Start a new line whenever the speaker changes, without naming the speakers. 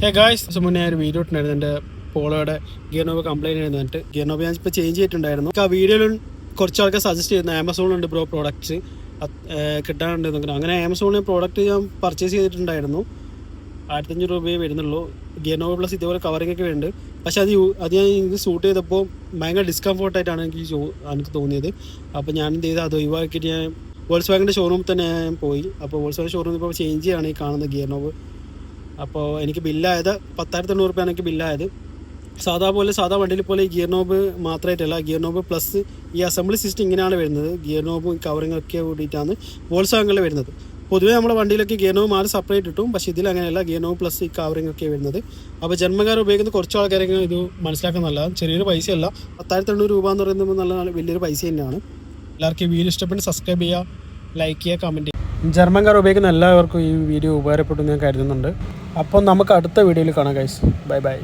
Hey guys മുന്നേ ഒരു video ഇട്ടുണ്ടായിരുന്നു എന്റെ പോളോയുടെ ഗിയർനോബ് കംപ്ലൈന്റ് ചെയ്യുന്നിട്ട് ഗിയർനോബ് ഞാൻ ഇപ്പോൾ ചേഞ്ച് ചെയ്തിട്ടുണ്ടായിരുന്നു ആ വീഡിയോയിൽ കുറച്ച് ആൾക്കാർ സജസ്റ്റ് ചെയ്യുന്നത് ആമസോണിലുണ്ട് ബ്രോ പ്രോഡക്റ്റ്സ് കിട്ടാനുണ്ട് എന്നൊക്കെ അങ്ങനെ ആമസോണിൽ പ്രോഡക്റ്റ് ഞാൻ പർച്ചേസ് ചെയ്തിട്ടുണ്ടായിരുന്നു. ആയിരത്തഞ്ഞൂറ് രൂപയേ വരുന്നുള്ളൂ. ഗിയർനോബ് പ്ലസ് ഇതേപോലെ കവറിംഗ് ഒക്കെ ഉണ്ട് പക്ഷേ അത് അത് ഞാൻ ഇത് സൂട്ട് ചെയ്തപ്പോൾ ഭയങ്കര ഡിസ്കംഫോർട്ടായിട്ടാണ് എനിക്ക് എനിക്ക് തോന്നിയത്. അപ്പോൾ ഞാൻ എന്ത് ചെയ്ത്? അത് ഒഴിവാക്കിയിട്ട് ഞാൻ വോൾസ് വാഗിന്റെ ഷോറൂമിൽ തന്നെ പോയി. അപ്പോൾ വോൾസ് വാഗൻ ഷോറൂമിൽ ഇപ്പോൾ ചേഞ്ച് ചെയ്യാണ് ഈ കാണുന്ന ഗിയർനോബ്. അപ്പോൾ എനിക്ക് ബില്ലായത് പത്തായിരത്തി എണ്ണൂറ് രൂപയാണ് എനിക്ക് ബില്ലായത്. സാധാ പോലെ സാധാ വണ്ടിയിൽ പോലെ ഗിയർ നോബ് മാത്രമായിട്ടല്ല ഗിയർ നോബ് പ്ലസ് ഈ അസംബ്ലി സിസ്റ്റം ഇങ്ങനെയാണ് വരുന്നത്. ഗിയർ നോബും കവറിംഗ് ഒക്കെ കൂടിയിട്ടാണ് വോൾസാങ്ങളിൽ വരുന്നത്. പൊതുവേ നമ്മുടെ വണ്ടിയിലൊക്കെ ഗിയർ നോബ് മാറി സെപ്പറേറ്റ് കിട്ടും. പക്ഷേ ഇതിൽ അങ്ങനെയല്ല ഗിയർ നോബ് പ്ലസ് ഈ കവറിംഗ് ഒക്കെ വരുന്നത്. അപ്പോൾ ജന്മകാർ ഉപയോഗിക്കുന്ന കുറച്ച് ആൾക്കാരൊക്കെ ഇത് മനസ്സിലാക്കുന്നതല്ല ചെറിയൊരു പൈസയല്ല പത്തായിരത്തി എണ്ണൂറ് രൂപ എന്ന് പറയുന്നത് നല്ല വലിയൊരു പൈസ തന്നെയാണ്. എല്ലാവർക്കും വീഡിയോ ഇഷ്ടപ്പെട്ട് സബ്സ്ക്രൈബ് ചെയ്യുക ലൈക്ക് ചെയ്യുക കമന്റ് ചെയ്യുക. ജർമ്മൻകാർ ഉപയോഗിക്കുന്ന എല്ലാവർക്കും ഈ വീഡിയോ ഉപകാരപ്പെട്ടു ഞാൻ കരുതുന്നുണ്ട്. അപ്പോൾ നമുക്ക് അടുത്ത വീഡിയോയിൽ കാണാം ഗൈസ് ബൈ ബൈ